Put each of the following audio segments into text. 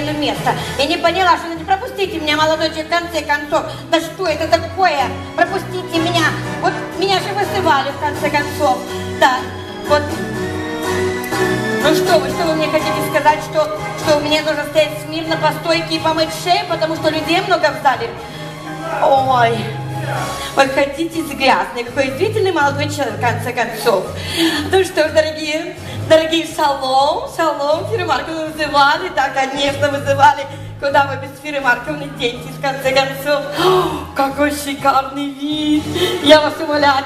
место. Я не поняла, что ну, пропустите меня, молодой человек, в конце концов. Да что это такое? Пропустите меня. Вот меня же вызывали, в конце концов. Да, вот. Ну что вы, что вы мне хотите сказать, что, что мне нужно стоять смирно по стойке и помыть шею, потому что людей много в зале? Ой, вы хотите с грязной, какой удивительный молодой человек, в конце концов. Ну что ж, дорогие, дорогие шалом, шалом, Фира Марковна вызывали, да, конечно, вызывали. Куда вы без Фиры Марковны деньги, в конце концов? О, какой шикарный вид! Я вас умоляю,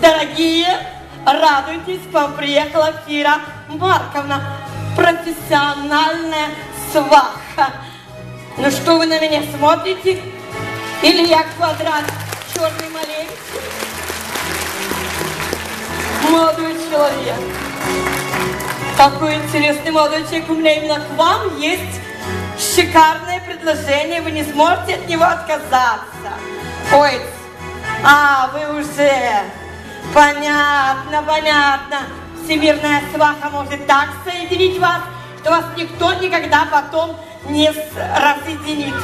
дорогие, радуйтесь, к вам приехала Фира Марковна, профессиональная сваха. Ну что вы на меня смотрите? Или я квадрат черный маленький? Молодой человек. Какой интересный молодой человек. У меня именно к вам есть шикарное предложение. Вы не сможете от него отказаться. Ой, а, вы уже... Понятно, понятно. Всемирная сваха может так соединить вас, что вас никто никогда потом не разъединит.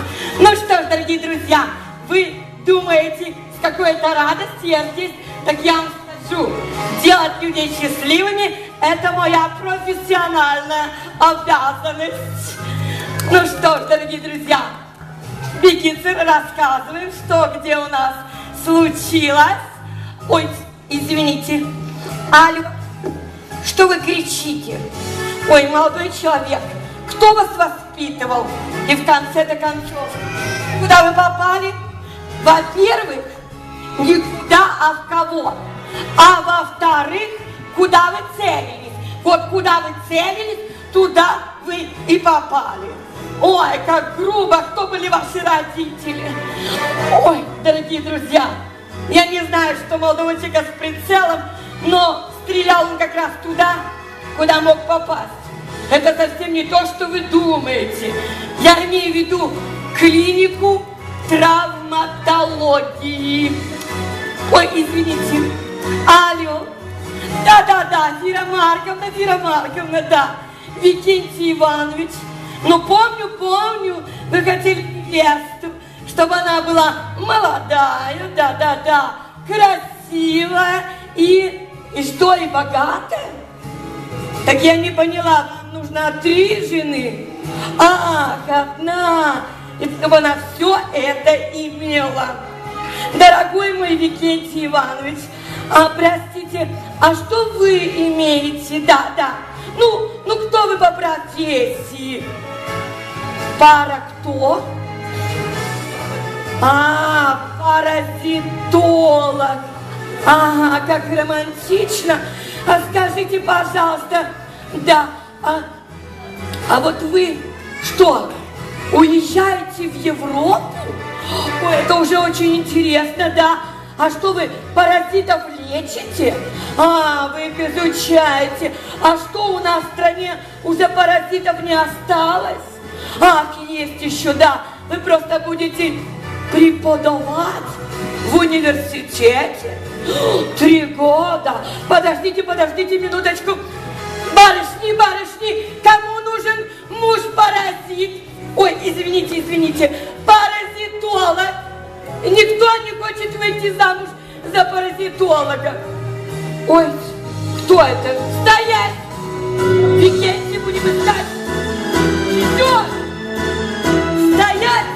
Ну что ж, дорогие друзья, вы думаете, с какой-то радостью я здесь, так я вам скажу, делать людей счастливыми – это моя профессиональная обязанность. Ну что ж, дорогие друзья, Бекицер, рассказываем, что где у нас случилось. Ой, извините, Алю, что вы кричите? Ой, молодой человек, кто вас воспитывал? И в конце-то концов, куда вы попали? Во-первых, никуда, а в кого? А во-вторых, куда вы целились? Вот куда вы целились, туда вы и попали. Ой, как грубо, кто были ваши родители? Ой, дорогие друзья, я не знаю, что молодого человека с прицелом, но стрелял он как раз туда, куда мог попасть. Это совсем не то, что вы думаете. Я имею в виду клинику травматологии. Ой, извините. Алло. Да-да-да, Фира Марковна, Фира Марковна, да. Викентий Иванович. Ну, помню, помню, вы хотели невесту, чтобы она была молодая, да-да-да, красивая и, и что, и богатая? Так я не поняла, вам нужно три жены? Ах, одна и чтобы она все это имела. Дорогой мой Викентий Иванович, а простите, а что вы имеете? Да, да. Ну, ну кто вы по профессии? Пара кто? А, паразитолог. Ага, как романтично. А скажите, пожалуйста, да, а, а вот вы что, Уезжаете в Европу? Ой, это уже очень интересно, да. А что вы паразитов лечите? А, вы их изучаете. А что у нас в стране уже паразитов не осталось? Ах, есть еще, да. Вы просто будете преподавать в университете. Три года. Подождите, подождите минуточку. Барышни, барышни, кому нужен муж-паразит? Ой, извините, извините, паразитолог. Никто не хочет выйти замуж за паразитолога. Ой, кто это? Стоять! Викентий будем искать. Идет! Стоять!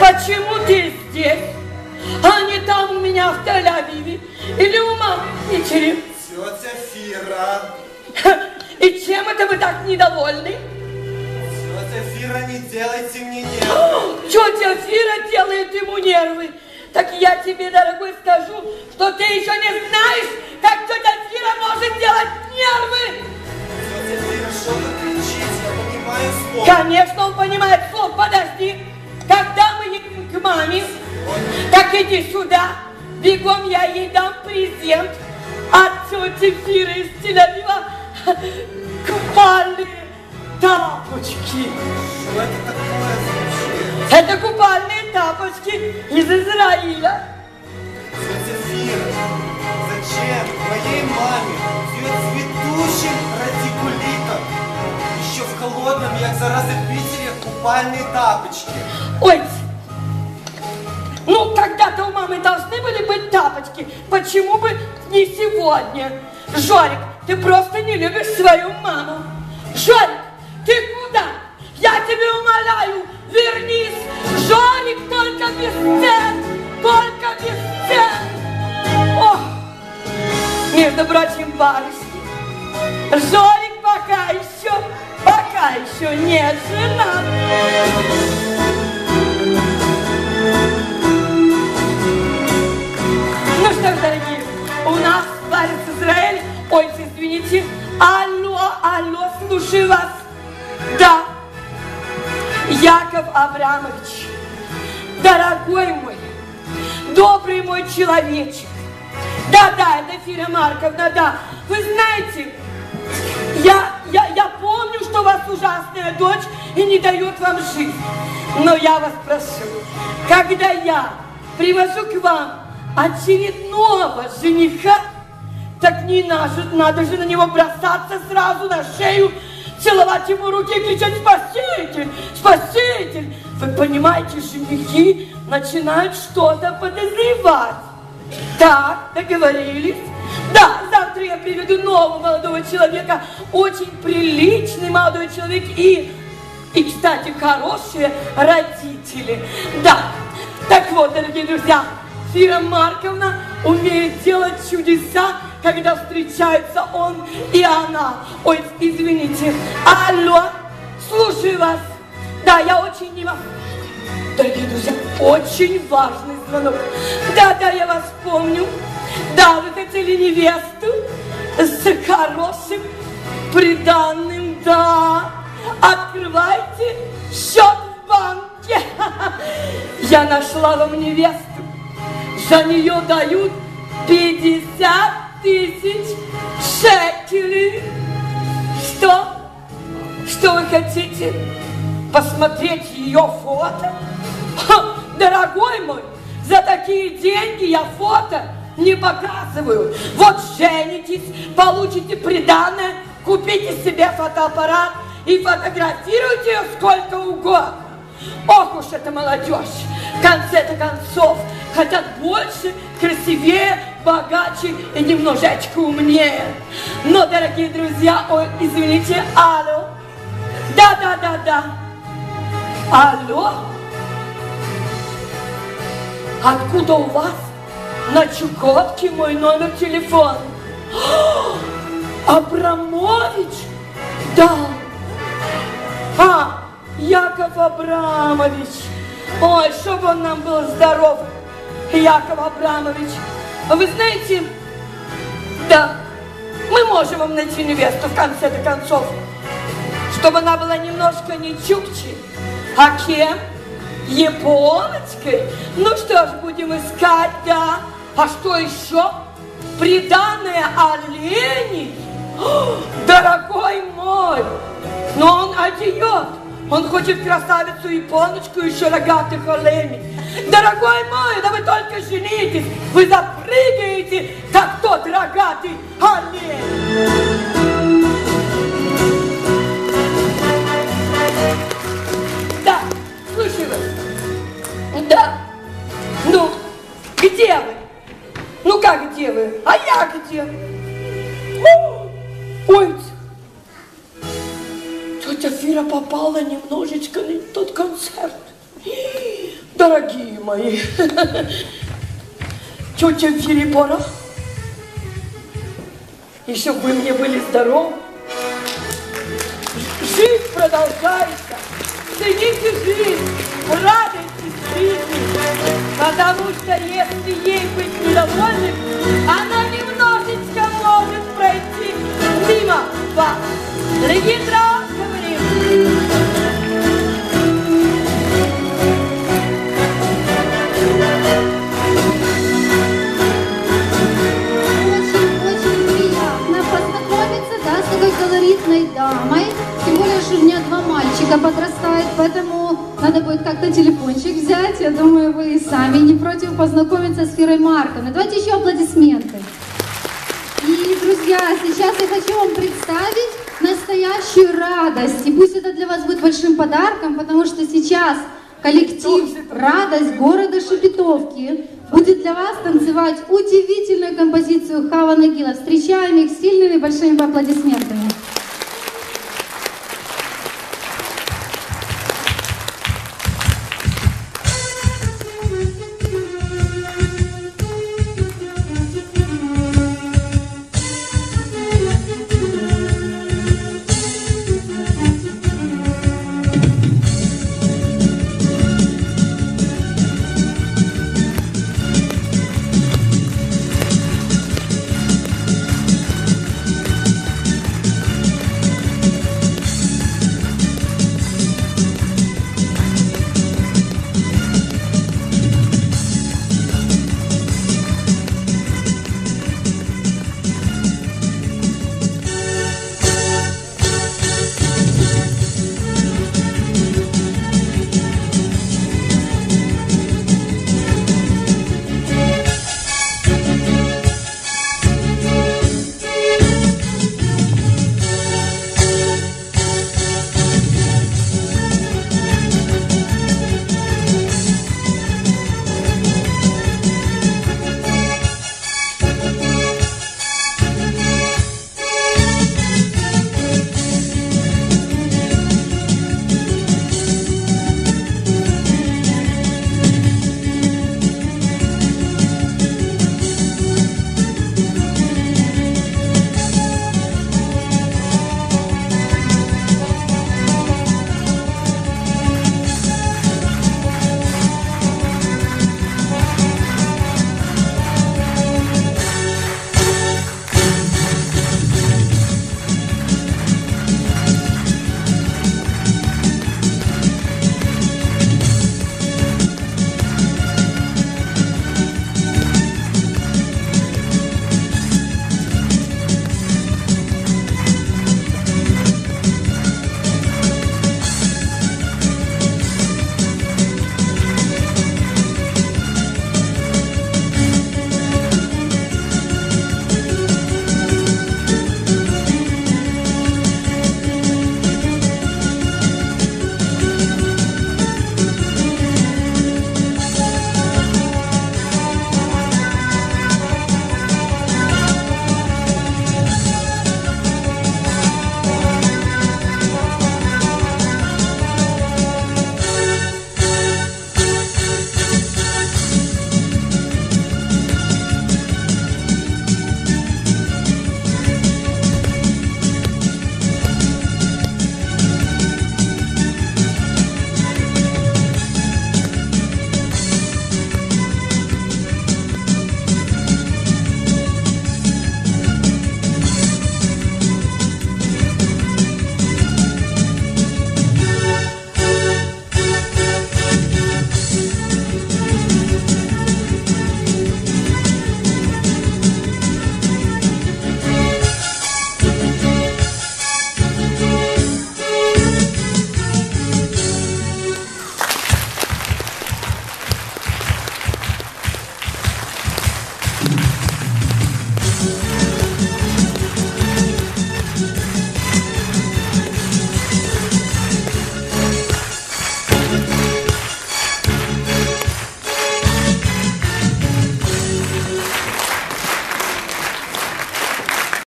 Почему ты здесь? А не там у меня в Тель-Авиве или у мамы в Питере? Тетя Фира. И чем это вы так недовольны? Не делайте мне нервы. Тетя Фира делает ему нервы. Так я тебе, дорогой, скажу, что ты еще не знаешь, как тетя Фира может делать нервы. Тетя Фира, что вы кричите? Я понимаю слов. Конечно, он понимает слов. Подожди. Когда мы едем к маме, так иди сюда. Бегом я ей дам презент от тети Фиры из Тель-Авива. Купальные тапочки. Что это такое? Это купальные тапочки из Израиля. Тетя Фира, зачем моей маме пьет цветущим радикулитом? Еще в колонии модным, як зараз в Питере, купальные тапочки. Ой, ну когда-то у мамы должны были быть тапочки. Почему бы не сегодня? Жорик, ты просто не любишь свою маму. Жорик? Я тебя умоляю, вернись. Жорик, только без сцен, только без сцен. Ох, между прочим, барышни, Жорик пока еще, пока еще не женат. Ну что ж, дорогие, у нас Ларис Израиль, ой, извините, алло, алло, слушаю вас. Да, Яков Абрамович, дорогой мой, добрый мой человечек. Да-да, это Фира Марковна, да. Вы знаете, я, я, я помню, что у вас ужасная дочь и не дает вам жить. Но я вас прошу, когда я привожу к вам очередного жениха, так не надо, надо же на него бросаться сразу на шею, целовать ему руки и кричать «Спаситель! Спаситель!» Вы понимаете, женихи начинают что-то подозревать. Так, договорились? Да, завтра я приведу нового молодого человека, очень приличный молодой человек и, и, кстати, хорошие родители. Да, так вот, дорогие друзья, Фира Марковна умеет делать чудеса, когда встречается он и она. Ой, извините. Алло, слушаю вас. Да, я очень не могу. Дорогие друзья, очень важный звонок. Да-да, я вас помню. Да, вы хотели невесту с хорошим приданным, да. Открывайте счет в банке. Я нашла вам невесту. За нее дают 50 тысяч шекелей. Что? Что вы хотите? Посмотреть ее фото? Дорогой мой, за такие деньги я фото не показываю. Вот женитесь, получите приданное, купите себе фотоаппарат и фотографируйте ее сколько угодно. Ох уж эта молодежь! Конце-то концов хотят больше, красивее, богаче и немножечко умнее. Но, дорогие друзья, ой, извините, алло. Да-да-да-да. Алло? Откуда у вас на Чукотке мой номер телефона? Абрамович? Да. А, Яков Абрамович. Ой, чтобы он нам был здоров, Яков Абрамович. Вы знаете, да, мы можем вам найти невесту в конце-то концов, чтобы она была немножко не чукчи, а кем? Японочкой. Ну что ж, будем искать, да. А что еще? Приданное оленей. О, Дорогой мой, но он одеет. Он хочет красавицу и еще рогатых оленей. Дорогой мой, да вы только женитесь, вы запрыгаете, как тот рогатый олень. Да, слушай вас. Да. Ну, где вы? Ну как где вы? А я где? Ой, тетя Фира попала немножечко на тот концерт. Дорогие мои, тетя Фире пора. Еще бы вы мне были здоровы. Жизнь продолжается. Цените жизнь, радуйтесь жизни, потому что если ей быть недовольным, она познакомиться с Фирой Марковной. Давайте еще аплодисменты. И, друзья, сейчас я хочу вам представить настоящую радость. И пусть это для вас будет большим подарком, потому что сейчас коллектив «Радость» города Шепетовки будет для вас танцевать удивительную композицию Хава Нагила. Встречаем их сильными большими аплодисментами.